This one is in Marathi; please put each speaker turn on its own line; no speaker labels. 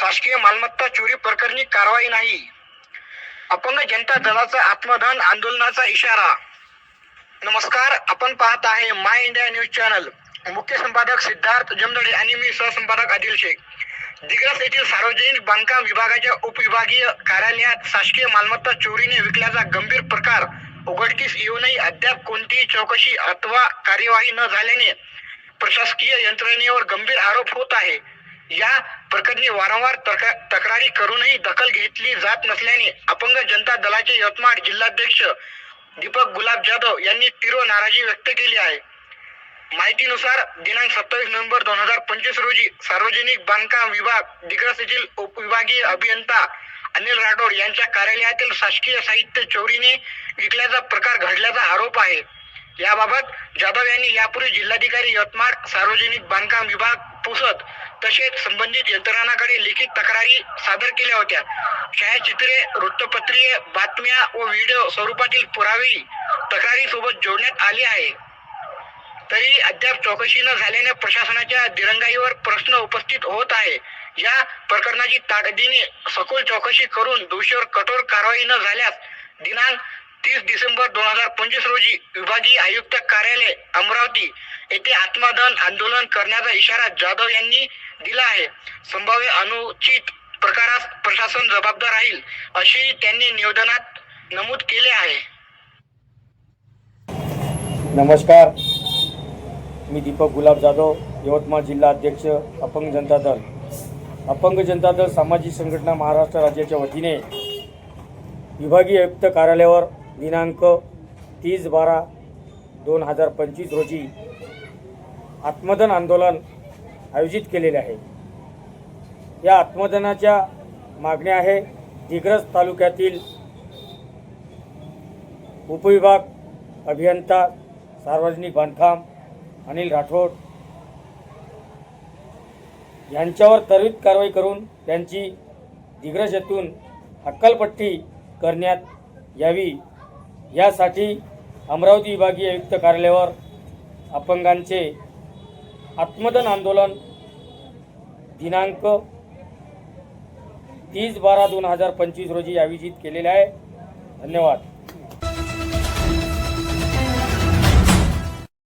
शासकीय मालमत्ता चोरी प्रकरणी कारवाई नाही. अपंग जनता दलाचा आत्मदान आंदोलनाचा इशारा. नमस्कार आपण पाहत आहे माय इंडिया न्यूज चॅनल. मुख्य संपादक सिद्धार्थ जमदडे आणि मी सहसंपादक आदिल शेख. दिग्रस येथील सार्वजनिक बांधकाम विभागाच्या उपविभागीय कार्यालयात शासकीय मालमत्ता चोरीने विकल्याचा गंभीर प्रकार. उघडकीस येऊनही अद्याप कोणतीही चौकशी अथवा कार्यवाही न झाल्याने प्रशासकीय यंत्रणेवर गंभीर आरोप होत आहे. या प्रकरणी वारंवार तक्रारी करूनही दखल घेतली जात नसल्याने अपंग जनता दलाचे यवतमाळ जिल्हाध्यक्ष दीपक गुलाब जाधव यांनी तीव्र नाराजी व्यक्त केली आहे. माहितीनुसार दिनांक सत्तावीस नोव्हेंबर दोन हजार पंचवीस रोजी सार्वजनिक बांधकाम विभाग दिग्रस येथील उपविभागीय अभियंता अनिल राठोड यांच्या कार्यालयातील शासकीय साहित्य चोरीने विकल्याचा प्रकार घडल्याचा आरोप आहे. याबाबत जाधव यांनी यापूर्वी जिल्हाधिकारी यवतमाळ सार्वजनिक बांधकाम विभाग पुसद तसेच संबंधित यंत्रणांकडे लिखित तक्रारी सादर केल्या होत्या. छायाचित्रे वृत्तपत्रीय बातम्या व व्हिडिओ स्वरूपातील पुरावे तक्रारीसोबत जोडण्यात आली आहे. तरी अद्याप चौकशी न झाल्याने प्रशासनाच्या दिरंगाईवर प्रश्न उपस्थित होत आहे. या प्रकरणाची ताकदीने सखोल चौकशी करून दोषीवर कठोर कारवाई न झाल्यास दिनांक तीस डिसेंबर दोन हजार पंचवीस रोजी विभागीय आयुक्त कार्यालय अमरावती येथे आत्मदहन आंदोलन करण्याचा इशारा जाधव यांनी दिला आहे. संभाव्य अनुचित प्रकारास प्रशासन जबाबदार राहील अशी त्यांनी निवेदनात नमूद केले आहे.
नमस्कार. मी दीपक गुलाब जाधव यवतमाळ जिल्हा अध्यक्ष अपंग जनता दल. अपंग जनता दल सामाजिक संघटना महाराष्ट्र राज्याच्या वतीने विभागीय आयुक्त कार्यालयावर दिनांक तीस बारा दोन हजार पंचवीस रोजी आत्मदन आंदोलन आयोजित केलेले आहे. या आत्मदनाच्या मागण्या आहे दिग्रज तालुक्यातील उपविभाग अभियंता सार्वजनिक बांधकाम अनिल राठोड यांच्यावर त्वरित कारवाई करून त्यांची दिग्रज येथून हक्कलपट्टी करण्यात यावी. यासाठी अमरावती विभागीय आयुक्त कार्यालयावर अपंगांचे आत्मदन आंदोलन दिनांक तीस बारा दोन हजार पंचवीस रोजी आयोजित केलेले आहे. धन्यवाद.